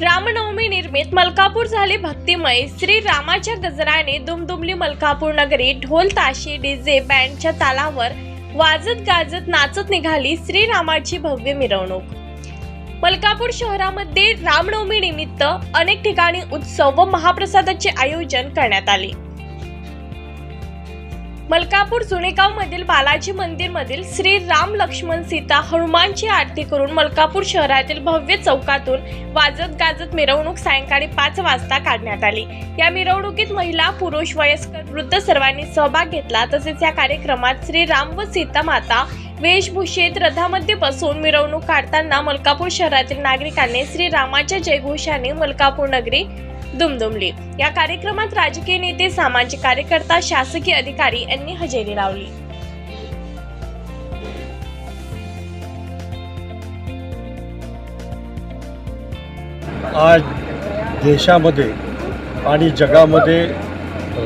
रामनवमी निर्मित मलकापूर झाले भक्तिमय. श्री रामाच्या गजराने दुमदुमली मलकापूर नगरी ढोल ताशी डीजे बँडच्या तालावर वाजत गाजत नाचत निघाली श्रीरामाची भव्य मिरवणूक. मलकापूर शहरामध्ये रामनवमी निमित्त अनेक ठिकाणी उत्सव व महाप्रसादाचे आयोजन करण्यात आले. मलकापूर जुनेगाव मधील बालाजी मंदिर मधील श्री राम लक्ष्मण सीता हनुमानची आरती करून मलकापूर शहरातील भव्य चौकातून वाजत गाजत मिरवणूक सायंकाळी पाच वाजता काढण्यात आली. या मिरवणुकीत महिला पुरुष वयस्कर वृद्ध सर्वांनी सहभाग घेतला. तसेच या कार्यक्रमात श्री राम व सीता माता वेशभूषेत रथामध्ये बसून मिरवणूक काढताना मलकापूर शहरातील नागरिकांनी श्री रामाच्या जयघोषाने मलकापूर नगरी दुमदुमली. या कार्यक्रमात राजकीय नेते सामाजिक कार्यकर्ता शासकीय अधिकारी यांनी हजेरी लावली. आज देशामध्ये आणि जगामध्ये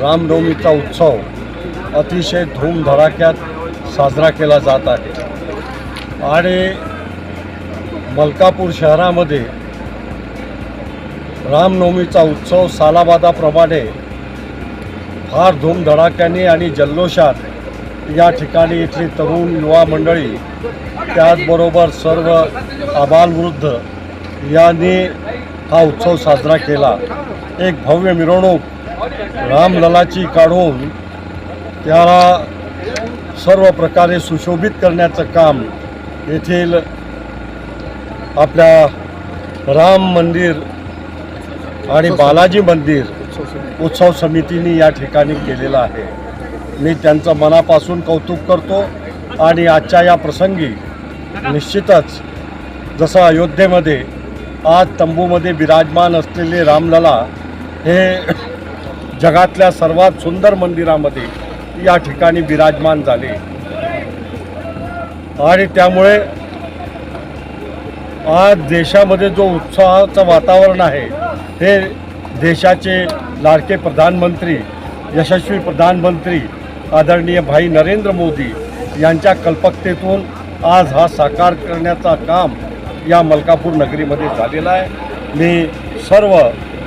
रामनवमीचा उत्सव अतिशय धूमधडाक्यात साजरा केला जात आहे. आणि मलकापूर शहरामध्ये रामनवमीचा उत्सव सालाबादाप्रमाणे फार धूमधडाक्याने आणि जल्लोषात या ठिकाणी इथली तरुण युवा मंडळी त्याचबरोबर सर्व आबालवृद्ध यांनी हा उत्सव साजरा केला. एक भव्य मिरवणूक रामललाची काढून त्याला सर्व प्रकारे सुशोभित करण्याचं काम येथील आपल्या राम मंदिर आणि बालाजी मंदिर उत्सव समितीने या ठिकाणी केलेलं आहे. मी त्यांचं मनापासून कौतुक करतो आणि आजच्या या प्रसंगी निश्चितच जसं अयोध्येमध्ये आज तंबूमध्ये विराजमान असलेले रामलला हे जगातल्या सर्वात सुंदर मंदिरामध्ये या ठिकाणी विराजमान झाले. आणि त्यामुळे आज देशामध्ये जो उत्साहाचं वातावरण आहे हे देशाचे लाडके प्रधानमंत्री यशस्वी प्रधानमंत्री आदरणीय भाई नरेंद्र मोदी यांच्या कल्पकतेतून आज हा साकार करण्याचा काम या मलकापूर नगरीमध्ये झालेला आहे. मी सर्व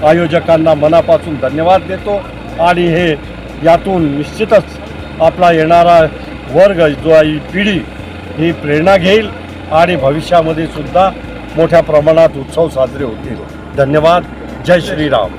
आयोजकांना मनापासून धन्यवाद देतो आणि हे यातून निश्चितच आपला येणारा वर्ग जो आहे ही पिढी ही प्रेरणा घेईल आणि भविष्यामध्ये सुद्धा मोठ्या प्रमाणात उत्सव साजरे होतील. धन्यवाद. जय श्रीराम.